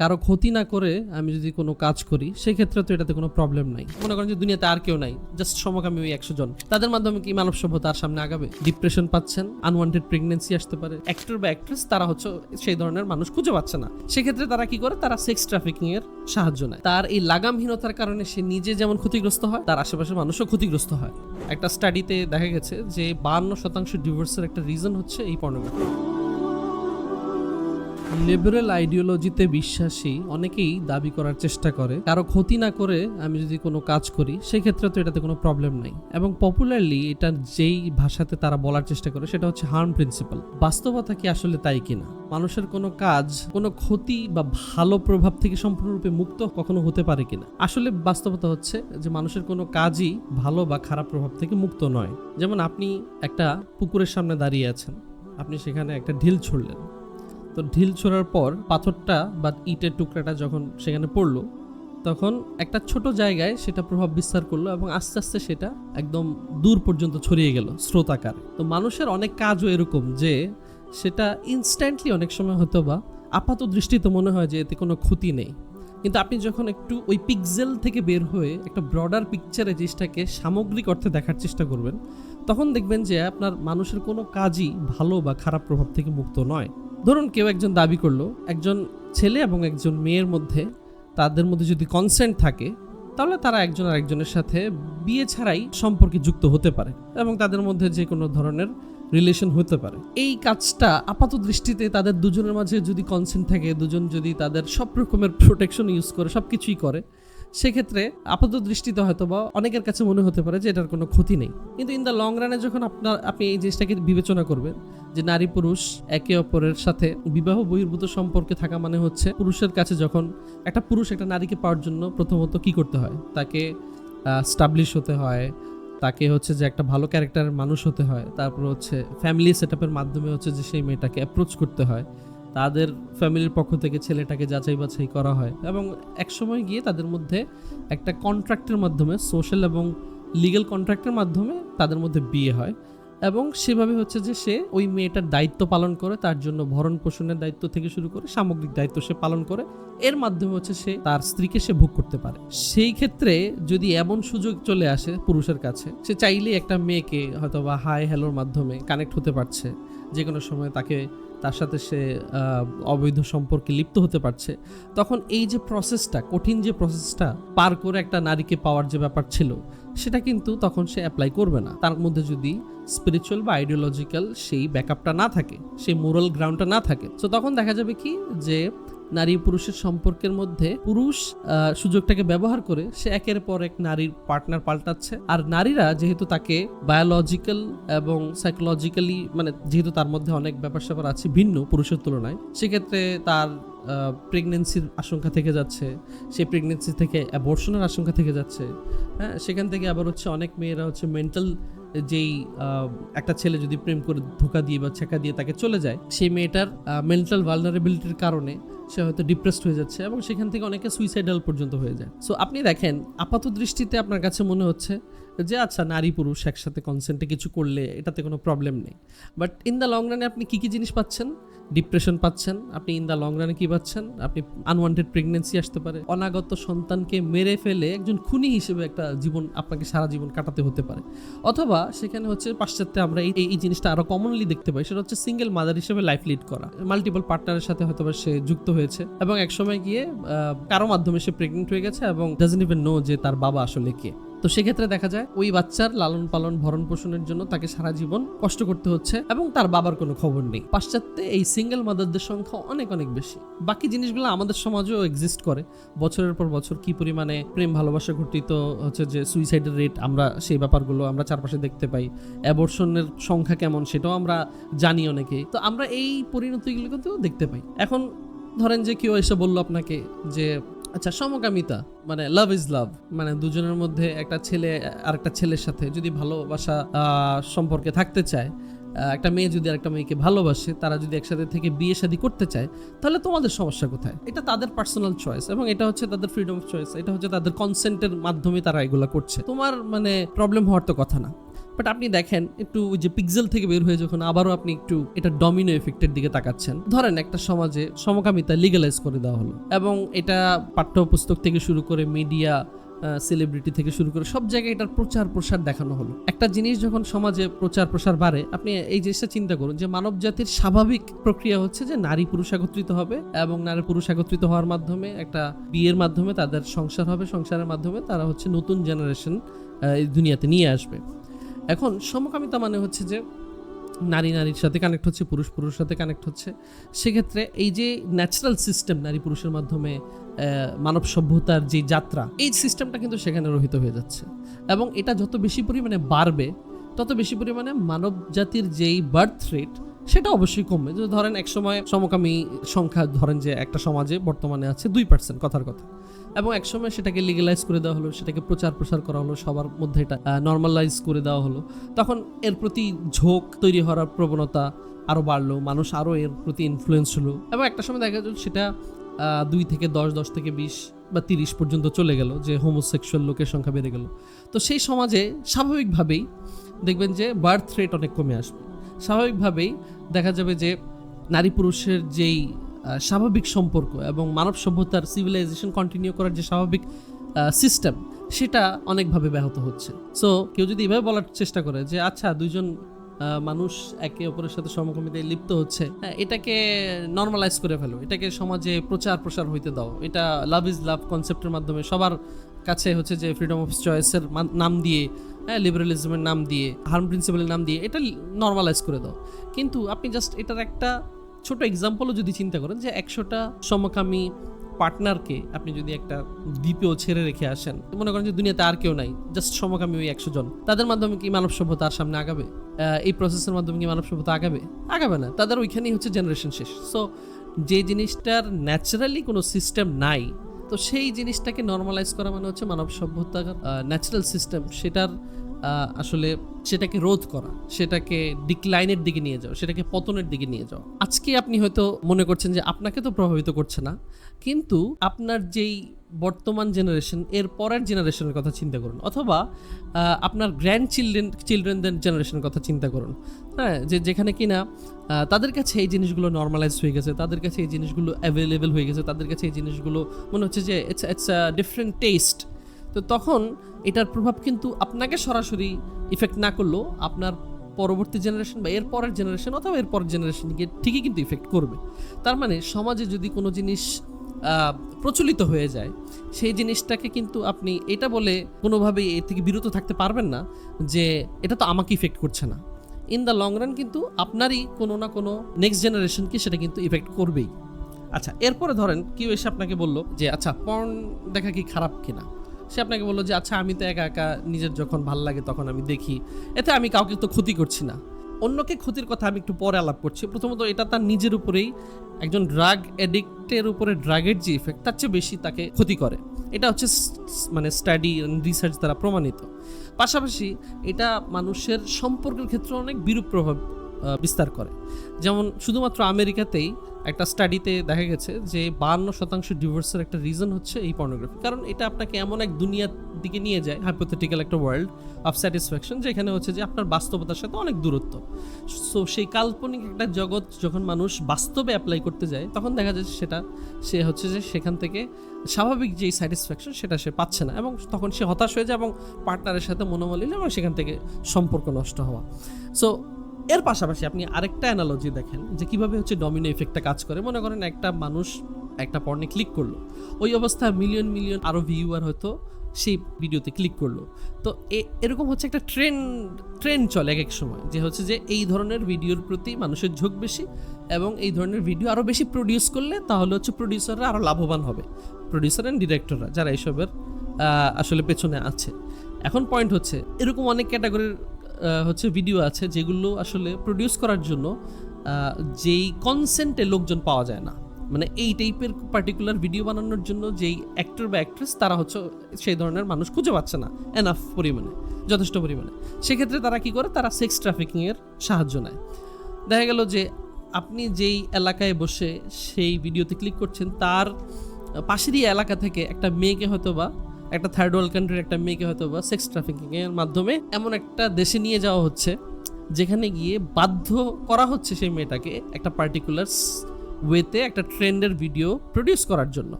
কারও ক্ষতি না করে আমি যদি কোনো কাজ করি, সেক্ষেত্রে তো এটাতে কোনো প্রবলেম নাই। মনে করেন যে দুনিয়াতে আর কেউ নাই জাস্ট সমকামী ওই একশো জন। তাদের মাধ্যমে কি মানব সভ্যতার সামনে আগাবে? ডিপ্রেশন পাচ্ছেন আনওয়ান্টেড প্রেগনেন্সি আসতে পারে। অ্যাক্টর বা অ্যাক্ট্রেস তারা হচ্ছে সেই ধরনের মানুষ খুঁজে পাচ্ছে না। সেক্ষেত্রে তারা কি করে? তারা সেক্স ট্রাফিকিং এর সাহায্য নেয়। তার এই লাগামহীনতার কারণে সে নিজে যেমন ক্ষতিগ্রস্ত হয়, তার আশেপাশের মানুষও ক্ষতিগ্রস্ত হয়। একটা স্টাডিতে দেখা গেছে যে বান্ন শতাংশ ডিভোর্সের একটা রিজন হচ্ছে এই পর্নোগ্রাফি লিবারেল আইডিওলজিতে বিশ্বাসী অনেকেই দাবি করার চেষ্টা করে, কারও ক্ষতি না করে আমি যদি কোনো কাজ করি, সেক্ষেত্রে তো এটাতে কোনো প্রবলেম নাই। এবং পপুলারলি এটা যেই ভাষাতে তারা বলার চেষ্টা করে, সেটা হচ্ছে হার্ম প্রিন্সিপাল বাস্তবতা কি আসলে তাই কিনা? মানুষের কোনো কাজ, কোনো ক্ষতি বা ভালো প্রভাব থেকে সম্পূর্ণরূপে মুক্ত কখনো হতে পারে কিনা? আসলে বাস্তবতা হচ্ছে যে মানুষের কোনো কাজই ভালো বা খারাপ প্রভাব থেকে মুক্ত নয়। যেমন আপনি একটা পুকুরের সামনে দাঁড়িয়ে আছেন, আপনি সেখানে একটা ঢিল ছুড়লেন। তো ঢিল ছোড়ার পর পাথরটা বা ইটের টুকরাটা যখন সেখানে পড়ল, তখন একটা ছোট জায়গায় সেটা প্রভাব বিস্তার করল এবং আস্তে আস্তে সেটা একদম দূর পর্যন্ত ছড়িয়ে গেল স্রোতাকার তো মানুষের অনেক কাজও এরকম যে সেটা ইনস্ট্যান্টলি অনেক সময় হয়তো বা আপাত দৃষ্টিতে মনে হয় যে এতে কোনো ক্ষতি নেই। কিন্তু আপনি যখন একটু ওই পিকজেল থেকে বের হয়ে একটা ব্রডার পিকচারে জিনিসটাকে সামগ্রিক অর্থে দেখার চেষ্টা করবেন, তখন দেখবেন যে আপনার মানুষের কোনো কাজই ভালো বা খারাপ প্রভাব থেকে মুক্ত নয়। ধরুন কেউ একজন দাবি করল, একজন ছেলে এবং একজন মেয়ের মধ্যে তাদের মধ্যে যদি কনসেন্ট থাকে, তাহলে তারা একজন আরেকজনের সাথে বিয়ে ছাড়াই সম্পর্কে যুক্ত হতে পারে এবং তাদের মধ্যে যে কোনো ধরনের রিলেশন হতে পারে। এই কাজটা আপাত দৃষ্টিতে তাদের দুজনের মাঝে যদি কনসেন্ট থাকে, দুজন যদি তাদের সব রকমের প্রোটেকশন ইউজ করে সব কিছুই করে সেক্ষেত্রে আপাত দৃষ্টিতে হয়তো বা অনেকের কাছে মনে হতে পারে যে এটার কোনো ক্ষতি নেই। কিন্তু ইন দ্য লং রানে যখন আপনার, আপনি এই জিনিসটাকে বিবেচনা করবেন, যে নারী পুরুষ একে অপরের সাথে বিবাহ বহির্ভূত সম্পর্কে থাকা মানে হচ্ছে পুরুষের কাছে যখন একটা পুরুষ একটা নারীকে পাওয়ার জন্য প্রথমত কি করতে হয়? তাকে স্টাবলিশ হতে হয়, তাকে হচ্ছে যে একটা ভালো ক্যারেক্টারের মানুষ হতে হয়, তারপর হচ্ছে ফ্যামিলি সেট মাধ্যমে হচ্ছে যে সেই মেয়েটাকে অ্যাপ্রোচ করতে হয়। তাদের ফ্যামিলির পক্ষ থেকে ছেলেটাকে যাচাই বাছাই করা হয় এবং এক সময় গিয়ে তাদের মধ্যে একটা কন্ট্রাক্টের মাধ্যমে, সোশ্যাল এবং লিগ্যাল কন্ট্রাক্টের মাধ্যমে তাদের মধ্যে বিয়ে হয় এবং সেভাবে হচ্ছে যে সে ওই মেয়েটার দায়িত্ব পালন করে, তার জন্য ভরণ পোষণের দায়িত্ব থেকে শুরু করে সামগ্রিক দায়িত্ব সে পালন করে। এর মাধ্যমে হচ্ছে সে তার স্ত্রীকে সে ভোগ করতে পারে। সেই ক্ষেত্রে যদি এমন সুযোগ চলে আসে পুরুষের কাছে, সে চাইলেই একটা মেয়েকে হয়তো বা হাই হ্যালোর মাধ্যমে কানেক্ট হতে পারছে। যে কোনো সময় তাকে তার সাথে সে অবৈধ সম্পর্কে লিপ্ত হতে পারছে, তখন এই যে প্রসেসটা কঠিন যে প্রসেসটা পার করে একটা নারীকে পাওয়ার যে ব্যাপার ছিল, সেটা কিন্তু তখন সে অ্যাপ্লাই করবে না। তার মধ্যে যদি স্পিরিচুয়াল বা আইডিওলজিক্যাল সেই ব্যাকআপটা না থাকে, সেই মোরাল গ্রাউন্ডটা না থাকে, তো তখন দেখা যাবে কি যে নারী পুরুষের সম্পর্কের মধ্যে পুরুষ সুযোগটাকে ব্যবহার করে সে একের পর এক নারীর পার্টনার পাল্টাচ্ছে। আর নারীরা যেহেতু তাকে বায়োলজিক্যাল এবং সাইকোলজিক্যালি মানে যেহেতু তার মধ্যে অনেক ব্যাপার স্যাপার আছে, ভিন্ন পুরুষের তুলনায়, সেক্ষেত্রে তার প্রেগনেন্সির আশঙ্কা থেকে যাচ্ছে সেই প্রেগনেন্সি থেকে অ্যাবর্শনের আশঙ্কা থেকে যাচ্ছে। হ্যাঁ সেখান থেকে আবার হচ্ছে অনেক মেয়েরা হচ্ছে মেন্টাল যেই একটা ছেলে যদি প্রেম করে ধোকা দিয়ে বা ছেঁকা দিয়ে তাকে চলে যায়, সেই মেয়েটার মেন্টাল ভালনারেবিলিটির কারণে সে হয়তো ডিপ্রেসড হয়ে যাচ্ছে এবং সেখান থেকে অনেকে সুইসাইডাল পর্যন্ত হয়ে যায়। সো আপনি দেখেন, আপাত দৃষ্টিতে আপনার কাছে মনে হচ্ছে যে আচ্ছা নারী পুরুষ একসাথে কনসেন্টে কিছু করলে এটাতে কোনো প্রবলেম নেই। বাট ইন দ্য লং রানে আপনি কী কী জিনিস পাচ্ছেন? ডিপ্রেশন পাচ্ছেন। আপনি ইন দ্য লং রানে কী পাচ্ছেন? আপনি আনওয়ান্টেড প্রেগনেন্সি আসতে পারে। অনাগত সন্তানকে মেরে ফেলে একজন খুনি হিসেবে একটা জীবন আপনাকে সারা জীবন কাটাতে হতে পারে। অথবা সেখানে হচ্ছে পাশ্চাত্যে আমরা এই এই জিনিসটা আরও কমনলি দেখতে পাই। সেটা হচ্ছে সিঙ্গেল মাদার হিসেবে লাইফ লিড করা। মাল্টিপল পার্টনারের সাথে হয়তো সে যুক্ত হয়েছে এবং এক সময় গিয়ে কারও মাধ্যমে সে প্রেগনেন্ট হয়ে গেছে এবং ডাজেন্ট ইভেন নো যে তার বাবা আসলে কে। তো সেক্ষেত্রে দেখা যায় ওই বাচ্চার লালন পালন, ভরণ পোষণের জন্য তাকে সারা জীবন কষ্ট করতে হচ্ছে এবং তার বাবার কোনো খবর নেই। পাশ্চাত্যে এই সিঙ্গেল মাদারদের সংখ্যা অনেক অনেক বেশি। বাকি জিনিসগুলো আমাদের সমাজেও এক্সিস্ট করে। বছরের পর বছর কি পরিমাণে প্রেম, ভালোবাসা ঘটিত হচ্ছে, যে সুইসাইডের রেট আমরা সেই ব্যাপারগুলো আমরা চারপাশে দেখতে পাই। অ্যাবর্শনের সংখ্যা কেমন সেটাও আমরা জানি অনেকেই তো আমরা এই পরিণতিগুলো কিন্তু দেখতে পাই। এখন ধরেন যে কেউ এসে বলল আপনাকে যে আচ্ছা সমকামিতা মানে লাভ ইজ লাভ মানে দুজনের মধ্যে একটা ছেলে আর একটা ছেলের সাথে যদি ভালোবাসা সম্পর্কে থাকতে চায় একটা মেয়ে যদি আরেকটা মেয়েকে ভালোবাসে, তারা যদি একসাথে থেকে বিয়ে শাদী করতে চায়, তাহলে তোমাদের সমস্যা কোথায়? এটা তাদের পার্সোনাল চয়েস এবং এটা হচ্ছে তাদের ফ্রিডম অফ চয়েস এটা হচ্ছে তাদের কনসেন্টের মাধ্যমে তারা এগুলো করছে। তোমার মানে প্রবলেম হওয়ার তো কথা না। বাট আপনি দেখেন, একটু যে পিক্সেল থেকে বের হয়ে যখন আবারও আপনি একটু এটা ডমিনো এফেক্টের দিকে তাকাচ্ছেন, ধরেন একটা সমাজে সমকামিতা লিগালাইজ করে দেওয়া হলো এবং এটা পাঠ্যপুস্তক থেকে শুরু করে মিডিয়া সেলিব্রিটি থেকে শুরু করে সব জায়গায় এটার প্রচার প্রসার দেখানো হলো। একটা জিনিস যখন সমাজে প্রচার প্রসার বাড়ে, আপনি এই জিনিসটা চিন্তা করুন যে মানব জাতির স্বাভাবিক প্রক্রিয়া হচ্ছে যে নারী পুরুষ একত্রিত হবে এবং নারী পুরুষ একত্রিত হওয়ার মাধ্যমে একটা বিয়ের মাধ্যমে তাদের সংসার হবে, সংসারের মাধ্যমে তারা হচ্ছে নতুন জেনারেশন এই দুনিয়াতে নিয়ে আসবে। এখন সমকামিতা মানে হচ্ছে যে নারী নারীর সাথে কানেক্ট হচ্ছে, পুরুষ পুরুষের সাথে কানেক্ট হচ্ছে। সেক্ষেত্রে এই যে ন্যাচারাল সিস্টেম নারী পুরুষের মাধ্যমে মানব সভ্যতার যে যাত্রা, এই সিস্টেমটা কিন্তু সেখানে রহিত হয়ে যাচ্ছে। এবং এটা যত বেশি পরিমাণে বাড়বে, তত বেশি পরিমাণে মানব জাতির যেই বার্থ রেট সেটা অবশ্যই কমবে। যদি ধরেন এক সময় সমকামী সংখ্যা, ধরেন যে একটা সমাজে বর্তমানে আছে দুই পার্সেন্ট কথার কথা। এবং একসময় সেটাকে লিগালাইজ করে দেওয়া হলো, সেটাকে প্রচার প্রসার করা হলো, সবার মধ্যে এটা নর্মালাইজ করে দেওয়া হলো। তখন এর প্রতি ঝোঁক তৈরি হওয়ার প্রবণতা আরও বাড়লো, মানুষ আরও এর প্রতি ইনফ্লুয়েন্স হলো এবং একটা সময় দেখা গেল সেটা দুই থেকে দশ দশ থেকে বিশ বা তিরিশ পর্যন্ত চলে গেল যে হোমোসেক্সুয়াল লোকের সংখ্যা বেড়ে গেল। তো সেই সমাজে স্বাভাবিকভাবেই দেখবেন যে বার্থ রেট অনেক কমে আসবে। স্বাভাবিকভাবেই দেখা যাবে যে নারী পুরুষের যেই স্বাভাবিক সম্পর্ক এবং মানব সভ্যতার সিভিলাইজেশন কন্টিনিউ করার যে স্বাভাবিক সিস্টেম সেটা অনেকভাবে ব্যাহত হচ্ছে। সো কেউ যদি এভাবে বলার চেষ্টা করে যে আচ্ছা দুইজন মানুষ একে অপরের সাথে সমকামিতায় লিপ্ত হচ্ছে হ্যাঁ, এটাকে নর্মালাইজ করে ফেলো এটাকে সমাজে প্রচার প্রসার হইতে দাও। এটা লাভ ইজ লাভ কনসেপ্টের মাধ্যমে সবার কাছে হচ্ছে যে ফ্রিডম অফ চয়েসের নাম দিয়ে হ্যাঁ লিবারেলিজমের নাম দিয়ে হার্ম প্রিন্সিপালের নাম দিয়ে এটা নর্মালাইজ করে দাও। কিন্তু আপনি জাস্ট এটার একটা ছোট এক্সাম্পলও যদি চিন্তা করেন যে একশোটা সমকামী পার্টনারকে আপনি যদি একটা দ্বীপেও ছেড়ে রেখে আসেন, মনে করেন যে দুনিয়াতে আর কেউ নাই জাস্ট সমকামী ওই একশো জন, তাদের মাধ্যমে কি মানব সভ্যতা আর সামনে আগাবে? এই প্রসেসের মাধ্যমে কি মানব সভ্যতা আগাবে? আগাবে না, তাদের ওইখানেই হচ্ছে জেনারেশন শেষ। সো যে জিনিসটার ন্যাচারালি কোনো সিস্টেম নাই, তো সেই জিনিসটাকে নর্মালাইজ করা মানে হচ্ছে মানব সভ্যতার ন্যাচারাল সিস্টেম সেটার আসলে সেটাকে রোধ করা সেটাকে ডিক্লাইনের দিকে নিয়ে যাওয়া সেটাকে পতনের দিকে নিয়ে যাওয়া আজকে আপনি হয়তো মনে করছেন যে আপনাকে তো প্রভাবিত করছে না কিন্তু আপনার যেই বর্তমান জেনারেশন এর পরের জেনারেশনের কথা চিন্তা করুন অথবা আপনার গ্র্যান্ড চিলড্রেন চিলড্রেনদের জেনারেশনের কথা চিন্তা করুন। হ্যাঁ যে যেখানে কিনা আহ, তাদের কাছে এই জিনিসগুলো নর্মালাইজ হয়ে গেছে তাদের কাছে এই জিনিসগুলো অ্যাভেলেবেল হয়ে গেছে তাদের কাছে এই জিনিসগুলো মনে হচ্ছে যে it's it's a different taste তো তখন এটার প্রভাব কিন্তু আপনাকে সরাসরি ইফেক্ট না করলেও আপনার পরবর্তী জেনারেশন বা এর পরের জেনারেশন অথবা এর পরের জেনারেশনকে ঠিকই কিন্তু ইফেক্ট করবে। তার মানে সমাজে যদি কোনো জিনিস প্রচলিত হয়ে যায়, সেই জিনিসটাকে কিন্তু আপনি এটা বলে কোনোভাবেই এর থেকে বিরত থাকতে পারবেন না যে এটা তো আমাকে ইফেক্ট করছে না। ইন দ্য লং রান কিন্তু আপনারই কোনো না কোনো নেক্সট জেনারেশনকে সেটা কিন্তু ইফেক্ট করবেই। আচ্ছা এরপরে ধরেন কেউ এসে আপনাকে বলল যে আচ্ছা পর্ন দেখা কি খারাপ কিনা? সে আপনাকে বলল যে আচ্ছা আমি তো একা একা নিজের যখন ভালো লাগে তখন আমি দেখি। এতে আমি কাউকে তো ক্ষতি করছি না। অন্যকে ক্ষতির কথা আমি একটু পরে আলাপ করছি। প্রথমত এটা তার নিজের উপরেই একজন ড্রাগ অ্যাডিক্টের উপরে ড্রাগের যে ইফেক্ট তার চেয়ে বেশি তাকে ক্ষতি করে। এটা হচ্ছে মানে স্টাডি রিসার্চ দ্বারা প্রমাণিত। পাশাপাশি এটা মানুষের সম্পর্কের ক্ষেত্রে অনেক বিরূপ প্রভাব বিস্তার করে। যেমন শুধুমাত্র আমেরিকাতেই একটা স্টাডিতে দেখা গেছে যে বান্ন শতাংশ ডিভোর্সের একটা রিজন হচ্ছে এই পর্নোগ্রাফি কারণ এটা আপনাকে এমন এক দুনিয়ার দিকে নিয়ে যায় হাইপোথেটিক্যাল একটা ওয়ার্ল্ড অফ স্যাটিসফ্যাকশন যেখানে হচ্ছে যে আপনার বাস্তবতার সাথে অনেক দূরত্ব। সো সেই কাল্পনিক একটা জগৎ যখন মানুষ বাস্তবে অ্যাপ্লাই করতে যায়, তখন দেখা যায় সেটা, সে হচ্ছে যে সেখান থেকে স্বাভাবিক যেই স্যাটিসফ্যাকশন সেটা সে পাচ্ছে না এবং তখন সে হতাশ হয়ে যায় এবং পার্টনারের সাথে মনোমালিন্য এবং সেখান থেকে সম্পর্ক নষ্ট হওয়া। সো এর পাশাপাশি আপনি আরেকটা অ্যানালজি দেখেন যে কীভাবে হচ্ছে ডমিনো ইফেক্টটা কাজ করে। মনে করেন একটা মানুষ একটা পর্নে ক্লিক করল। ওই অবস্থায় মিলিয়ন মিলিয়ন আরও ভিউয়ার হয়তো সেই ভিডিওতে ক্লিক করল। তো এরকম হচ্ছে একটা ট্রেন্ড ট্রেন্ড চলে এক এক সময়। যে হচ্ছে যে এই ধরনের ভিডিওর প্রতি মানুষের ঝোঁক বেশি এবং এই ধরনের ভিডিও আরও বেশি প্রডিউস করলে তাহলে হচ্ছে প্রডিউসাররা আরও লাভবান হবে। প্রডিউসার অ্যান্ড ডিরেক্টররা যারা এইসবের আসলে পেছনে আছে। এখন পয়েন্ট হচ্ছে, এরকম অনেক ক্যাটাগরির হচ্ছে ভিডিও আছে যেগুলো আসলে প্রডিউস করার জন্য যেই কনসেন্টে লোকজন পাওয়া যায় না। মানে এই টাইপের পার্টিকুলার ভিডিও বানানোর জন্য যেই অ্যাক্টর বা অ্যাক্ট্রেস তারা হচ্ছে সেই ধরনের মানুষ খুঁজে পাচ্ছে না এনাফ পরিমাণে, যথেষ্ট পরিমাণে। সেক্ষেত্রে তারা কি করে? তারা সেক্স ট্রাফিকিংয়ের সাহায্য নেয়। দেখা গেল যে আপনি যেই এলাকায় বসে সেই ভিডিওতে ক্লিক করছেন, তার পাশেরই এলাকা থেকে একটা মেয়েকে হয়তো বা একটা থার্ড ওয়ার্ল্ড কান্ট্রির একটা মেয়েকে হয়তো বা সেক্স ট্রাফিকিং এর মাধ্যমে এমন একটা দেশে নিয়ে যাওয়া হচ্ছে, যেখানে গিয়ে বাধ্য করা হচ্ছে সেই মেয়েটাকে একটা পার্টিকুলার ওয়েতে একটা ট্রেন্ডের ভিডিও প্রডিউস করার জন্য।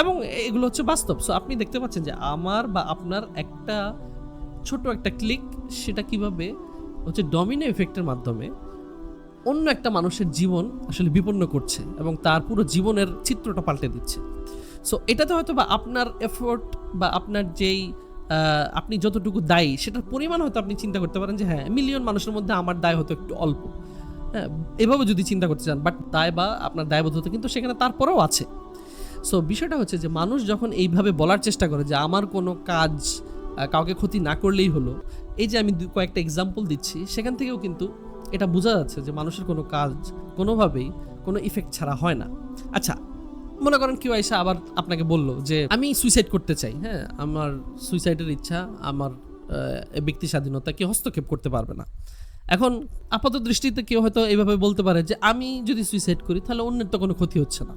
এবং এগুলো হচ্ছে বাস্তব। সো আপনি দেখতে পাচ্ছেন যে আমার বা আপনার একটা ছোট একটা ক্লিক সেটা কীভাবে হচ্ছে ডমিনো এফেক্টের মাধ্যমে অন্য একটা মানুষের জীবন আসলে বিপন্ন করছে এবং তার পুরো জীবনের চিত্রটা পাল্টে দিচ্ছে। সো এটাতে হয়তো বা আপনার এফোর্ট বা আপনার যেই আপনি যতটুকু দায়ী, সেটার পরিমাণ হয়তো আপনি চিন্তা করতে পারেন যে হ্যাঁ মিলিয়ন মানুষের মধ্যে আমার দায় হয়তো একটু অল্প। হ্যাঁ এভাবে যদি চিন্তা করতে চান বাট দায় বা আপনার দায়বদ্ধতা কিন্তু সেখানে তারপরেও আছে। সো বিষয়টা হচ্ছে যে, মানুষ যখন এইভাবে বলার চেষ্টা করে যে, আমার কোনো কাজ কাউকে ক্ষতি না করলেই হলো, এই যে আমি কয়েকটা এক্সাম্পল দিচ্ছি, সেখান থেকেও কিন্তু এটা বোঝা যাচ্ছে যে, মানুষের কোনো কাজ কোনোভাবেই কোনো ইফেক্ট ছাড়া হয় না। আচ্ছা মনে করেন কেউ এসে আবার আপনাকে বলল যে, আমি সুইসাইড করতে চাই। হ্যাঁ আমার সুইসাইডের ইচ্ছা, আমার ব্যক্তি স্বাধীনতা কেউ হস্তক্ষেপ করতে পারবে না। এখন আপাত দৃষ্টিতে কেউ হয়তো এইভাবে বলতে পারে যে, আমি যদি সুইসাইড করি, তাহলে অন্যের তো কোনো ক্ষতি হচ্ছে না।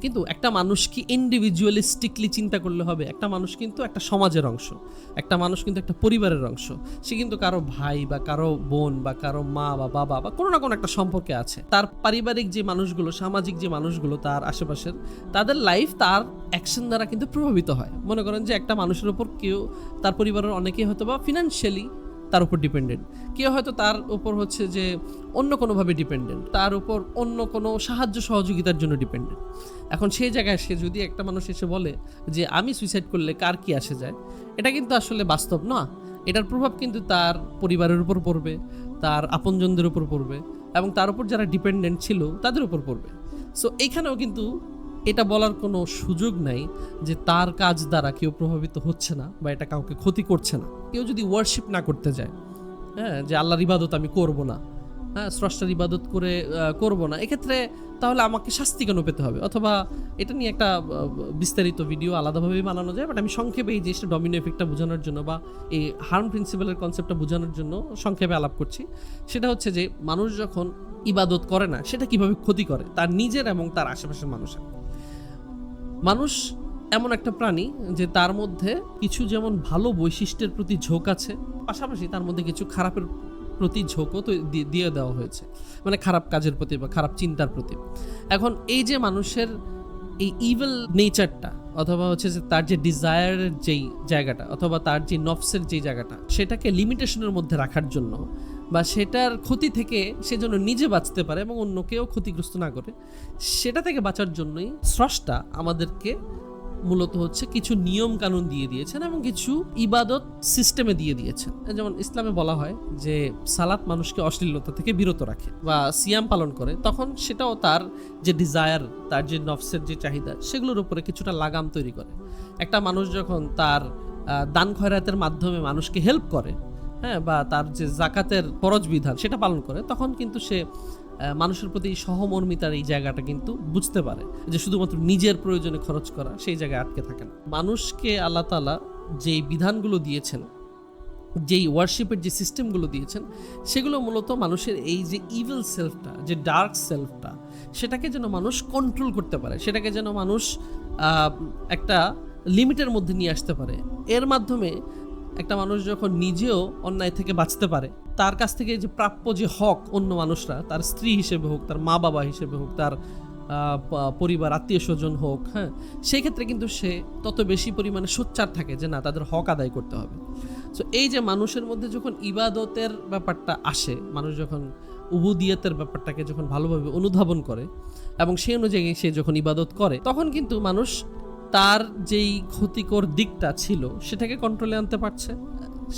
কিন্তু একটা মানুষ কি ইন্ডিভিজুয়ালিস্টিকলি চিন্তা করলে হবে। একটা মানুষ কিন্তু একটা সমাজের অংশ, একটা মানুষ কিন্তু একটা পরিবারের অংশ। সে কিন্তু কারও ভাই বা কারও বোন বা কারও মা বা বাবা বা কোনো না কোনো একটা সম্পর্কে আছে। তার পারিবারিক যে মানুষগুলো, সামাজিক যে মানুষগুলো তার আশেপাশের, তাদের লাইফ তার অ্যাকশন দ্বারা কিন্তু প্রভাবিত হয়। মনে করেন যে একটা মানুষের উপর কেউ, তার পরিবারের অনেকেই হয়তো বা ফিনান্সিয়ালি তার উপর ডিপেন্ডেন্ট কেউ হয়তো তার উপর হচ্ছে যে অন্য কোনোভাবে ডিপেন্ডেন্ট তার উপর অন্য কোনো সাহায্য সহযোগিতার জন্য ডিপেন্ডেন্ট এখন সেই জায়গায় সে যদি একটা মানুষ এসে বলে যে, আমি সুইসাইড করলে কার কি আসে যায়? এটা কিন্তু আসলে বাস্তব না। এটার প্রভাব কিন্তু তার পরিবারের উপর পড়বে, তার আপনজনদের উপর পড়বে এবং তার উপর যারা ডিপেন্ডেন্ট ছিল তাদের উপর পড়বে। সো এইখানেও কিন্তু এটা বলার কোনো সুযোগ নাই যে তার কাজ দ্বারা কেউ প্রভাবিত হচ্ছে না বা এটা কাউকে ক্ষতি করছে না। কেউ যদি ওয়ার্শিপ না করতে যায় হ্যাঁ যে আল্লাহর ইবাদত আমি করব না হ্যাঁ স্রষ্টার ইবাদত করে করব না, এক্ষেত্রে তাহলে আমাকে শাস্তি কেন পেতে হবে? অথবা এটা নিয়ে একটা বিস্তারিত ভিডিও আলাদাভাবেই বানানো যায় বাট আমি সংক্ষেপে এই জিনিসটা ডমিনো এফেক্টটা বোঝানোর জন্য বা এই হার্ম প্রিন্সিপালের কনসেপ্টটা বোঝানোর জন্য সংক্ষেপে আলাপ করছি। সেটা হচ্ছে যে মানুষ যখন ইবাদত করে না, সেটা কীভাবে ক্ষতি করে? তার নিজের এবং তার আশেপাশের মানুষের। মানুষ এমন একটা প্রাণী যে তার মধ্যে কিছু যেমন ভালো বৈশিষ্ট্যের প্রতি ঝোঁক আছে, পাশাপাশি তার মধ্যে কিছু খারাপের প্রতি ঝোঁকও তো দিয়ে দেওয়া হয়েছে। মানে খারাপ কাজের প্রতি বা খারাপ চিন্তার প্রতি। এখন এই যে মানুষের এই ইভেল নেচারটা অথবা হচ্ছে যে তার যে ডিজায়ারের যেই জায়গাটা, অথবা তার যে নফসের যেই জায়গাটা, সেটাকে লিমিটেশনের মধ্যে রাখার জন্য বা সেটার ক্ষতি থেকে সে যেন নিজে বাঁচতে পারে এবং অন্যকেও ক্ষতিগ্রস্ত না করে, সেটা থেকে বাঁচার জন্যই স্রষ্টা আমাদেরকে মূলত হচ্ছে কিছু নিয়ম কানুন দিয়ে দিয়েছেন এবং কিছু ইবাদত সিস্টেমে দিয়ে দিয়েছেন। যেমন ইসলামে বলা হয় যে, সালাত মানুষকে অশ্লীলতা থেকে বিরত রাখে বা সিয়াম পালন করে, তখন সেটাও তার যে ডিজায়ার তার যে নফসের যে চাহিদা, সেগুলোর উপরে কিছুটা লাগাম তৈরি করে। একটা মানুষ যখন তার দান খয়রাতের মাধ্যমে মানুষকে হেল্প করে হ্যাঁ বা তার যে জাকাতের ফরজ বিধান সেটা পালন করে, তখন কিন্তু সে মানুষের প্রতি সহমর্মিতার এই জায়গাটা কিন্তু বুঝতে পারে যে শুধুমাত্র নিজের প্রয়োজনে খরচ করা সেই জায়গায় আটকে থাকে না। মানুষকে আল্লাহ তালা যেই বিধানগুলো দিয়েছেন, যেই ওয়ার্শিপের যে সিস্টেমগুলো দিয়েছেন, সেগুলো মূলত মানুষের এই যে ইভিল সেলফটা যে ডার্ক সেলফটা সেটাকে যেন মানুষ কন্ট্রোল করতে পারে, সেটাকে যেন মানুষ একটা লিমিটের মধ্যে নিয়ে আসতে পারে। এর মাধ্যমে একটা মানুষ যখন নিজেও অন্যায় থেকে বাঁচতে পারে, তার কাছ থেকে যে প্রাপ্য যে হক অন্য মানুষরা, তার স্ত্রী হিসেবে হোক, তার মা বাবা হিসেবে হোক, তার পরিবার, আত্মীয় স্বজন হোক হ্যাঁ সেই ক্ষেত্রে কিন্তু সে তত বেশি পরিমাণে সোচ্চার থাকে যে না, তাদের হক আদায় করতে হবে। সো এই যে মানুষের মধ্যে যখন ইবাদতের ব্যাপারটা আসে, মানুষ যখন উবুদিয়তের ব্যাপারটাকে যখন ভালোভাবে অনুধাবন করে এবং সেই অনুযায়ী সে যখন ইবাদত করে, তখন কিন্তু মানুষ তার যেই ক্ষতিকর দিকটা ছিল, সেটাকে কন্ট্রোলে আনতে পারছে।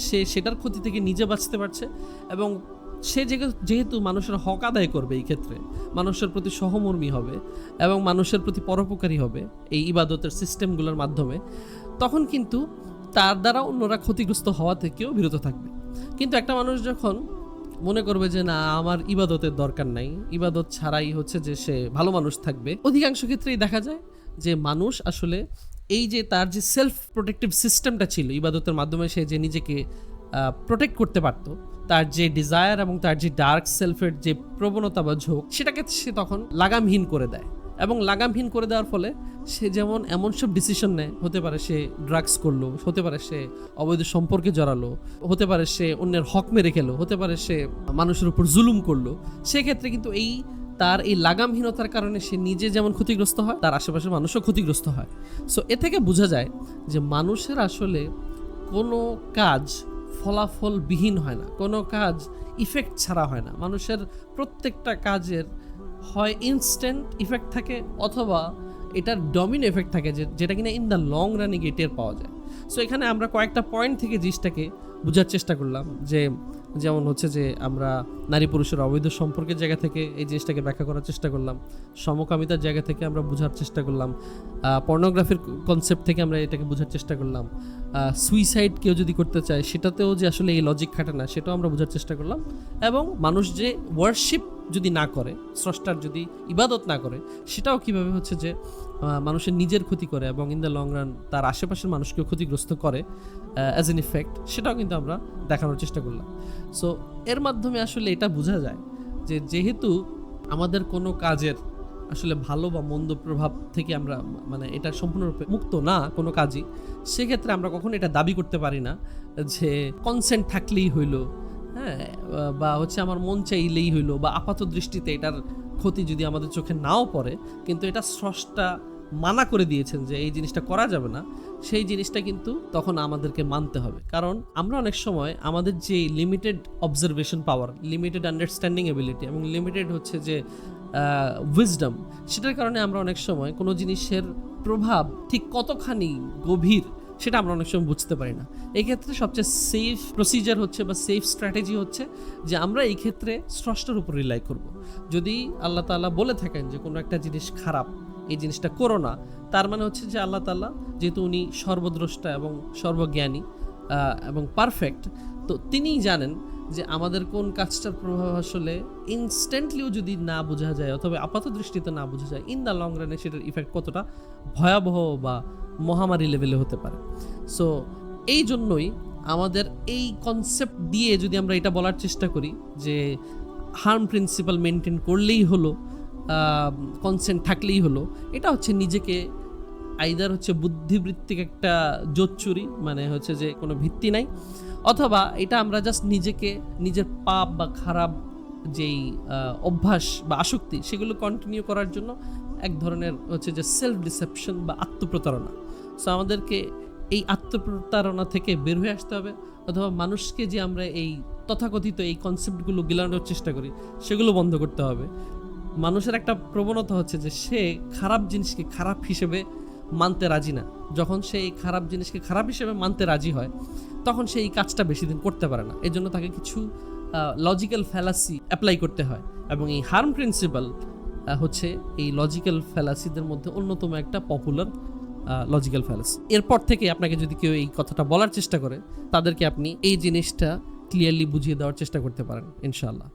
সে সেটার ক্ষতি থেকে নিজে বাঁচতে পারছে এবং সে যেহেতু মানুষের হক আদায় করবে এই ক্ষেত্রে, মানুষের প্রতি সহমর্মী হবে এবং মানুষের প্রতি পরোপকারী হবে এই ইবাদতের সিস্টেমগুলোর মাধ্যমে, তখন কিন্তু তার দ্বারা অন্যরা ক্ষতিগ্রস্ত হওয়া থেকেও বিরত থাকবে। কিন্তু একটা মানুষ যখন মনে করবে যে, না, আমার ইবাদতের দরকার নাই, ইবাদত ছাড়াই হচ্ছে যে সে ভালো মানুষ থাকবে, অধিকাংশ ক্ষেত্রেই দেখা যায় যে মানুষ আসলে এই যে তার যে সেলফ প্রোটেক্টিভ সিস্টেমটা ছিল, ইবাদতের মাধ্যমে সে যে নিজেকে প্রোটেক্ট করতে পারত, তার যে ডিজায়ার এবং তার যে ডার্ক সেলফের যে প্রবণতা বা ঝোঁক, সেটাকে সে তখন লাগামহীন করে দেয়। এবং লাগামহীন করে দেওয়ার ফলে সে যেমন এমন সব ডিসিশন নেয়, হতে পারে সে ড্রাগস করল, হতে পারে সে অবৈধ সম্পর্কে জড়ালো, হতে পারে সে অন্যের হক মেরে খেলো, হতে পারে সে মানুষের উপর জুলুম করল, সেক্ষেত্রে কিন্তু এই তার এই লাগামহীনতার কারণে সে নিজে যেমন ক্ষতিগ্রস্ত হয়, তার আশেপাশের মানুষও ক্ষতিগ্রস্ত হয়। সো এ থেকে বোঝা যায় যে মানুষের আসলে কোনো কাজ ফলাফলবিহীন হয় না, কোনো কাজ ইফেক্ট ছাড়া হয় না। মানুষের প্রত্যেকটা কাজের হয় ইনস্ট্যান্ট ইফেক্ট থাকে অথবা এটার ডমিন এফেক্ট থাকে যে, যেটা কিনা ইন দ্য লং রানে গিয়ে টের পাওয়া যায়। সো এখানে আমরা কয়েকটা পয়েন্ট থেকে জিনিসটাকে বোঝার চেষ্টা করলাম যে যেমন হচ্ছে যে আমরা নারী পুরুষের অবৈধ সম্পর্কের জায়গা থেকে এই জিনিসটাকে ব্যাখ্যা করার চেষ্টা করলাম। সমকামিতার জায়গা থেকে আমরা বোঝার চেষ্টা করলাম। পর্নোগ্রাফির কনসেপ্ট থেকে আমরা এটাকে বোঝার চেষ্টা করলাম। সুইসাইড কেউ যদি করতে চায়, সেটাতেও যে আসলে এই লজিক খাটে না, সেটাও আমরা বোঝার চেষ্টা করলাম। এবং মানুষ যে ওয়ার্শিপ যদি না করে, স্রষ্টার যদি ইবাদত না করে, সেটাও কীভাবে হচ্ছে যে মানুষের নিজের ক্ষতি করে এবং ইন দ্য লং রান তার আশেপাশের মানুষকেও ক্ষতিগ্রস্ত করে অ্যাজ এন ইফেক্ট সেটাও কিন্তু আমরা দেখানোর চেষ্টা করলাম। সো এর মাধ্যমে আসলে এটা বোঝা যায় যে যেহেতু আমাদের কোনো কাজের আসলে ভালো বা মন্দ প্রভাব থেকে আমরা মানে এটা সম্পূর্ণরূপে মুক্ত না কোনো কাজই, সেক্ষেত্রে আমরা কখনো এটা দাবি করতে পারি না যে কনসেন্ট থাকলেই হইল হ্যাঁ বা হচ্ছে আমার মন চাইলেই হইল, বা আপাত দৃষ্টিতে এটার ক্ষতি যদি আমাদের চোখে নাও পড়ে, কিন্তু এটা স্রষ্টা মানা করে দিয়েছেন যে এই জিনিসটা করা যাবে না, সেই জিনিসটা কিন্তু তখন আমাদেরকে মানতে হবে। কারণ আমরা অনেক সময় আমাদের যে limited observation power limited understanding ability এবং লিমিটেড হচ্ছে যে উইজডম সেটার কারণে আমরা অনেক সময় কোনো জিনিসের প্রভাব ঠিক কতখানি গভীর সেটা আমরা অনেক সময় বুঝতে পারি না। এই ক্ষেত্রে সবচেয়ে সেফ প্রসিজার হচ্ছে বা সেফ স্ট্র্যাটেজি হচ্ছে যে আমরা এই ক্ষেত্রে স্রষ্টার উপর রিলাই করব। যদি আল্লাহ তাআলা বলে থাকেন যে কোনো একটা জিনিস খারাপ এই জিনিসটা করো না। তার মানে হচ্ছে যে আল্লাহ তাআলা যেহেতু উনি সর্বদ্রষ্টা এবং সর্বজ্ঞানী এবং পারফেক্ট তো তিনিই জানেন যে আমাদের কোন কাজটার প্রভাব আসলে ইনস্ট্যান্টলিও যদি না বোঝা যায় অথবা আপাত দৃষ্টিতে না বোঝা যায় ইন দ্য লং রানে সেটার ইফেক্ট কতটা ভয়াবহ বা মহামারী লেভেলে হতে পারে। সো এই জন্যই আমাদের এই কনসেপ্ট দিয়ে যদি আমরা এটা বলার চেষ্টা করি যে হার্ম প্রিন্সিপাল মেনটেন করলেই হলো কনসেন্ট থাকলেই হলো। এটা হচ্ছে নিজেকে আইদার হচ্ছে বুদ্ধিবৃত্তিক একটা জোচ্চুরি মানে হচ্ছে যে কোনো ভিত্তি নাই, অথবা এটা আমরা জাস্ট নিজেকে, নিজের পাপ বা খারাপ যেই অভ্যাস বা আসক্তি, সেগুলো কন্টিনিউ করার জন্য এক ধরনের হচ্ছে যে সেলফ ডিসেপশন বা আত্মপ্রতারণা। সো আমাদেরকে এই আত্মপ্রতারণা থেকে বের হয়ে আসতে হবে, অথবা মানুষকে যে আমরা এই তথাকথিত এই কনসেপ্টগুলো গিলানোর চেষ্টা করি, সেগুলো বন্ধ করতে হবে। মানুষের একটা প্রবণতা হচ্ছে যে সে খারাপ জিনিসকে খারাপ হিসেবে মানতে রাজি না। যখন সে এই খারাপ জিনিসকে খারাপ হিসেবে মানতে রাজি হয়, তখন সে এই কাজটা বেশি দিন করতে পারে না। এই জন্য তাকে কিছু লজিক্যাল ফ্যালাসি অ্যাপ্লাই করতে হয় এবং এই হার্ম প্রিন্সিপাল হচ্ছে এই লজিক্যাল ফ্যালাসিদের মধ্যে অন্যতম একটা পপুলার লজিক্যাল ফ্যালাসি এরপর থেকে আপনাকে যদি কেউ এই কথাটা বলার চেষ্টা করে, তাদেরকে আপনি এই জিনিসটা ক্লিয়ারলি বুঝিয়ে দেওয়ার চেষ্টা করতে পারেন, ইনশাআল্লাহ।